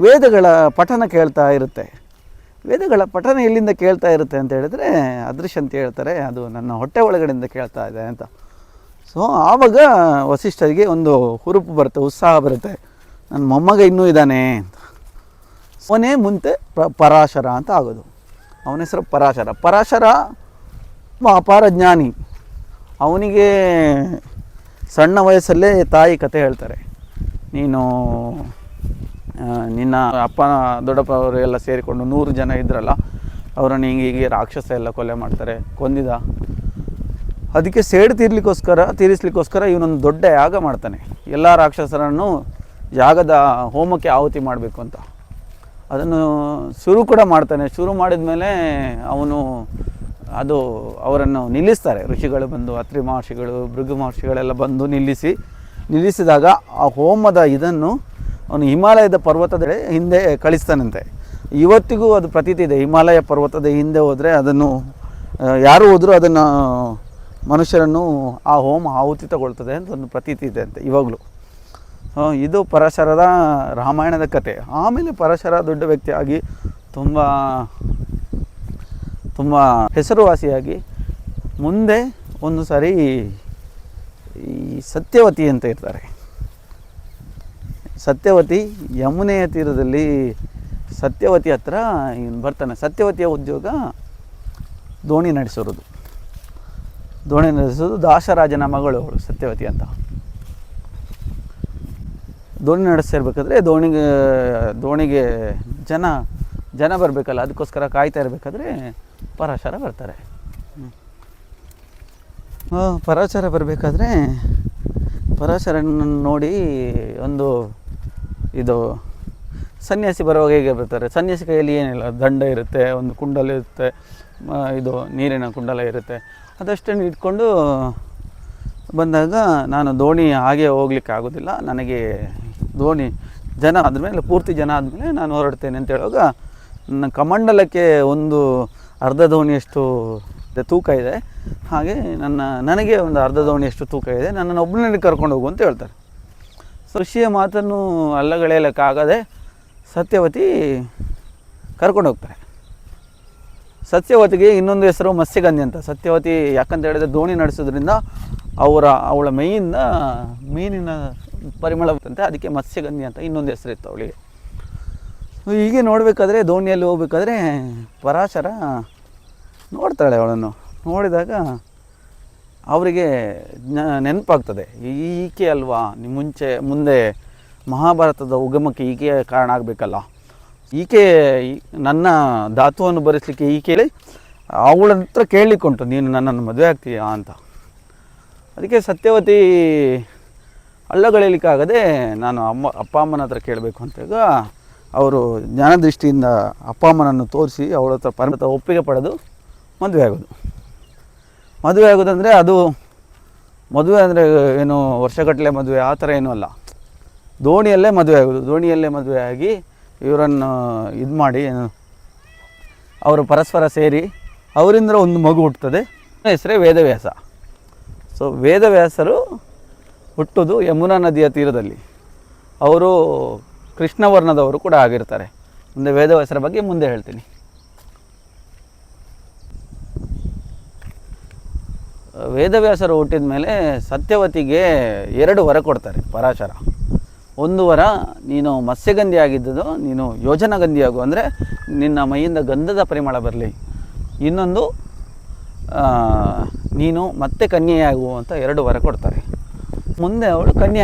ವೇದಗಳ ಪಠನ ಕೇಳ್ತಾ ಇರುತ್ತೆ. ವೇದಗಳ ಪಠನ ಎಲ್ಲಿಂದ ಕೇಳ್ತಾ ಇರುತ್ತೆ ಅಂತ ಹೇಳಿದ್ರೆ ಅದೃಶ್ಯ ಅಂತ ಹೇಳ್ತಾರೆ, ಅದು ನನ್ನ ಹೊಟ್ಟೆ ಒಳಗಡೆಯಿಂದ ಕೇಳ್ತಾ ಇದೆ ಅಂತ. ಸೊ ಆವಾಗ ವಸಿಷ್ಠರಿಗೆ ಒಂದು ಹುರುಪು ಬರುತ್ತೆ, ಉತ್ಸಾಹ ಬರುತ್ತೆ. ನನ್ನ ಮೊಮ್ಮಗ ಇನ್ನೂ ಇದ್ದಾನೆ ಅಂತ. ಅವನೇ ಮುಂತೆ ಪ್ರ ಪರಾಶರ ಅಂತ ಆಗೋದು. ಅವನ ಹೆಸರು ಪರಾಶರ. ಪರಾಶರ ಅಪಾರ ಜ್ಞಾನಿ. ಅವನಿಗೆ ಸಣ್ಣ ವಯಸ್ಸಲ್ಲೇ ತಾಯಿ ಕತೆ ಹೇಳ್ತಾರೆ. ನೀನು ನಿನ್ನ ಅಪ್ಪ ದೊಡ್ಡಪ್ಪ ಅವರು ಎಲ್ಲ ಸೇರಿಕೊಂಡು ನೂರು ಜನ ಇದ್ರಲ್ಲ, ಅವರನ್ನು ಹಿಂಗೆ ಹೀಗೆ ರಾಕ್ಷಸ ಎಲ್ಲ ಕೊಲೆ ಮಾಡ್ತಾರೆ, ಕೊಂದಿದ. ಅದಕ್ಕೆ ಸೇಡು ತೀರ್ಲಿಕ್ಕೋಸ್ಕರ, ತೀರಿಸ್ಲಿಕ್ಕೋಸ್ಕರ ಇವನೊಂದು ದೊಡ್ಡ ಯಾಗ ಮಾಡ್ತಾನೆ. ಎಲ್ಲ ರಾಕ್ಷಸರನ್ನು ಯಾಗದ ಹೋಮಕ್ಕೆ ಆಹುತಿ ಮಾಡಬೇಕು ಅಂತ. ಅದನ್ನು ಶುರು ಕೂಡ ಮಾಡ್ತಾನೆ. ಶುರು ಮಾಡಿದ ಮೇಲೆ ಅವನು ಅದು ಅವರನ್ನು ನಿಲ್ಲಿಸ್ತಾರೆ. ಋಷಿಗಳು ಬಂದು, ಅತ್ರಿ ಮಹರ್ಷಿಗಳು, ಭೃಗು ಮಹರ್ಷಿಗಳೆಲ್ಲ ಬಂದು ನಿಲ್ಲಿಸಿ, ನಿಲ್ಲಿಸಿದಾಗ ಆ ಹೋಮದ ಇದನ್ನು ಅವನು ಹಿಮಾಲಯದ ಪರ್ವತದ ಹಿಂದೆ ಕಳಿಸ್ತಾನಂತೆ. ಇವತ್ತಿಗೂ ಅದು ಪ್ರತೀತಿ ಇದೆ ಹಿಮಾಲಯ ಪರ್ವತದ ಹಿಂದೆ ಹೋದರೆ ಅದನ್ನು ಯಾರು ಹೋದರೂ ಅದನ್ನು ಮನುಷ್ಯರನ್ನು ಆ ಹೋಮ ಆಹುತಿ ತಗೊಳ್ತದೆ ಅಂತ ಒಂದು ಪ್ರತೀತಿ ಇದೆ ಅಂತೆ, ಇವಾಗಲೂ. ಇದು ಪರಶರದ ರಾಮಾಯಣದ ಕತೆ. ಆಮೇಲೆ ಪರಶರ ದೊಡ್ಡ ವ್ಯಕ್ತಿಯಾಗಿ ತುಂಬ ತುಂಬ ಹೆಸರುವಾಸಿಯಾಗಿ ಮುಂದೆ ಒಂದು ಸಾರಿ ಈ ಸತ್ಯವತಿ ಅಂತ ಇರ್ತಾರೆ. ಸತ್ಯವತಿ ಯಮುನೆಯ ತೀರದಲ್ಲಿ ಸತ್ಯವತಿ ಹತ್ರ ಇವನು ಬರ್ತಾನೆ. ಸತ್ಯವತಿಯ ಉದ್ಯೋಗ ದೋಣಿ ನಡೆಸೋದು ದೋಣಿ ನಡೆಸೋದು ದಾಸರಾಜನ ಮಗಳು ಅವಳು ಸತ್ಯವತಿ ಅಂತ. ದೋಣಿ ನಡೆಸ್ತಿರ್ಬೇಕಾದ್ರೆ ದೋಣಿಗೆ ದೋಣಿಗೆ ಜನ ಜನ ಬರಬೇಕಲ್ಲ, ಅದಕ್ಕೋಸ್ಕರ ಕಾಯ್ತಾ ಇರಬೇಕಾದ್ರೆ ಪರಾಶರ ಬರ್ತಾರೆ. ಪರಾಶರ ಬರಬೇಕಾದ್ರೆ ಪರಾಶರನ ನೋಡಿ ಒಂದು ಇದು ಸನ್ಯಾಸಿ ಬರುವಾಗ ಹೇಗೆ ಬರ್ತಾರೆ? ಸನ್ಯಾಸಿ ಕೈಯಲ್ಲಿ ಏನಿಲ್ಲ, ದಂಡ ಇರುತ್ತೆ, ಒಂದು ಕುಂಡಲ ಇರುತ್ತೆ ಇದು ನೀರಿನ ಕುಂಡಲ ಇರುತ್ತೆ. ಅದಷ್ಟನ್ನು ಇಟ್ಕೊಂಡು ಬಂದಾಗ ನಾನು ದೋಣಿ ಹಾಗೆ ಹೋಗ್ಲಿಕ್ಕೆ ಆಗೋದಿಲ್ಲ. ನನಗೆ ದೋಣಿ ಜನ ಆದಮೇಲೆ, ಪೂರ್ತಿ ಜನ ಆದಮೇಲೆ ನಾನು ಹೊರಡ್ತೇನೆ ಅಂತ ಹೇಳುವಾಗ ನನ್ನ ಕಮಂಡಲಕ್ಕೆ ಒಂದು ಅರ್ಧ ದೋಣಿಯಷ್ಟು ತೂಕ ಇದೆ. ಹಾಗೆ ನನ್ನ, ನನಗೆ ಒಂದು ಅರ್ಧ ದೋಣಿಯಷ್ಟು ತೂಕ ಇದೆ. ನನ್ನನ್ನು ಒಬ್ಬನಲ್ಲಿ ಕರ್ಕೊಂಡು ಹೋಗು ಅಂತ ಹೇಳ್ತಾರೆ. ಋಷಿಯ ಮಾತನ್ನು ಅಲ್ಲಗಳೆಯಲಿಕ್ಕಾಗದೆ ಸತ್ಯವತಿ ಕರ್ಕೊಂಡು ಹೋಗ್ತಾರೆ. ಸತ್ಯವತಿಗೆ ಇನ್ನೊಂದು ಹೆಸರು ಮತ್ಸ್ಯಗಂಧಿ ಅಂತ. ಸತ್ಯವತಿ ಯಾಕಂತ ಹೇಳಿದ್ರೆ ದೋಣಿ ನಡೆಸೋದ್ರಿಂದ ಅವರ, ಅವಳ ಮೈಯಿಂದ ಮೀನಿನ ಪರಿಮಳ ಬರ್ತಂತೆ. ಅದಕ್ಕೆ ಮತ್ಸ್ಯಗಂಧಿ ಅಂತ ಇನ್ನೊಂದು ಹೆಸರಿತ್ತು ಅವಳಿಗೆ. ಹೀಗೆ ನೋಡಬೇಕಾದ್ರೆ, ದೋಣಿಯಲ್ಲಿ ಹೋಗ್ಬೇಕಾದ್ರೆ ಪರಾಶರ ನೋಡ್ತಾಳೆ ಅವಳನ್ನು. ನೋಡಿದಾಗ ಅವರಿಗೆ ನೆನಪಾಗ್ತದೆ. ಈಕೆ ಅಲ್ವಾ? ನಿಮ್ಮ ಮುಂಚೆ, ಮುಂದೆ ಮಹಾಭಾರತದ ಉಗಮಕ್ಕೆ ಈಕೆ ಕಾರಣ ಆಗಬೇಕಲ್ಲ. ಈಕೆ ನನ್ನ ಧಾತುವನ್ನು ಭರಿಸಲಿಕ್ಕೆ ಈಕೆಯಲ್ಲಿ ಅವಳ ಹತ್ರ ಕೇಳಿಕೊಂಟು ನೀನು ನನ್ನನ್ನು ಮದುವೆ ಆಗ್ತೀಯಾ ಅಂತ. ಅದಕ್ಕೆ ಸತ್ಯವತಿ ಹಳ್ಳಗಳಿಕ್ಕಾಗದೆ ನಾನು ಅಮ್ಮ, ಅಪ್ಪ ಅಮ್ಮನ ಹತ್ರ ಕೇಳಬೇಕು ಅಂತಾಗ ಅವರು ಜ್ಞಾನದೃಷ್ಟಿಯಿಂದ ಅಪ್ಪ ಅಮ್ಮನನ್ನು ತೋರಿಸಿ ಅವಳ ಹತ್ರ ಪರ್ಮತ ಒಪ್ಪಿಗೆ ಪಡೆದು ಮದುವೆ ಆಗೋದು. ಮದುವೆ ಆಗೋದಂದರೆ ಅದು ಮದುವೆ ಅಂದರೆ ಏನು ವರ್ಷಗಟ್ಟಲೆ ಮದುವೆ, ಆ ಥರ ಏನೂ ಅಲ್ಲ. ದೋಣಿಯಲ್ಲೇ ಮದುವೆ ಆಗೋದು. ದೋಣಿಯಲ್ಲೇ ಮದುವೆ ಆಗಿ ಇವರನ್ನು ಇದು ಮಾಡಿ ಅವರು ಪರಸ್ಪರ ಸೇರಿ ಅವರಿಂದ ಒಂದು ಮಗು ಹುಟ್ಟುತ್ತದೆ. ಹೆಸರೇ ವೇದವ್ಯಾಸ. ಸೊ ವೇದವ್ಯಾಸರು ಹುಟ್ಟೋದು ಯಮುನಾ ನದಿಯ ತೀರದಲ್ಲಿ. ಅವರು ಕೃಷ್ಣವರ್ಣದವರು ಕೂಡ ಆಗಿರ್ತಾರೆ. ಮುಂದೆ ವೇದವ್ಯಾಸರ ಬಗ್ಗೆ ಮುಂದೆ ಹೇಳ್ತೀನಿ. ವೇದವ್ಯಾಸರು ಹುಟ್ಟಿದ ಮೇಲೆ ಸತ್ಯವತಿಗೆ ಎರಡು ವರ ಕೊಡ್ತಾರೆ ಪರಾಶರ. ಒಂದು ವರ ನೀನು ಮತ್ಸ್ಯಗಂಧಿ ಆಗಿದ್ದದು, ನೀನು ಯೋಜನಗಂಧಿ ಆಗು. ಅಂದರೆ ನಿನ್ನ ಮೈಯಿಂದ ಗಂಧದ ಪರಿಮಳ ಬರಲಿ. ಇನ್ನೊಂದು ನೀನು ಮತ್ತೆ ಕನ್ಯೆಯಾಗು ಅಂತ ಎರಡು ವರ ಕೊಡ್ತಾರೆ. ಮುಂದೆ ಅವಳು ಕನ್ಯೆ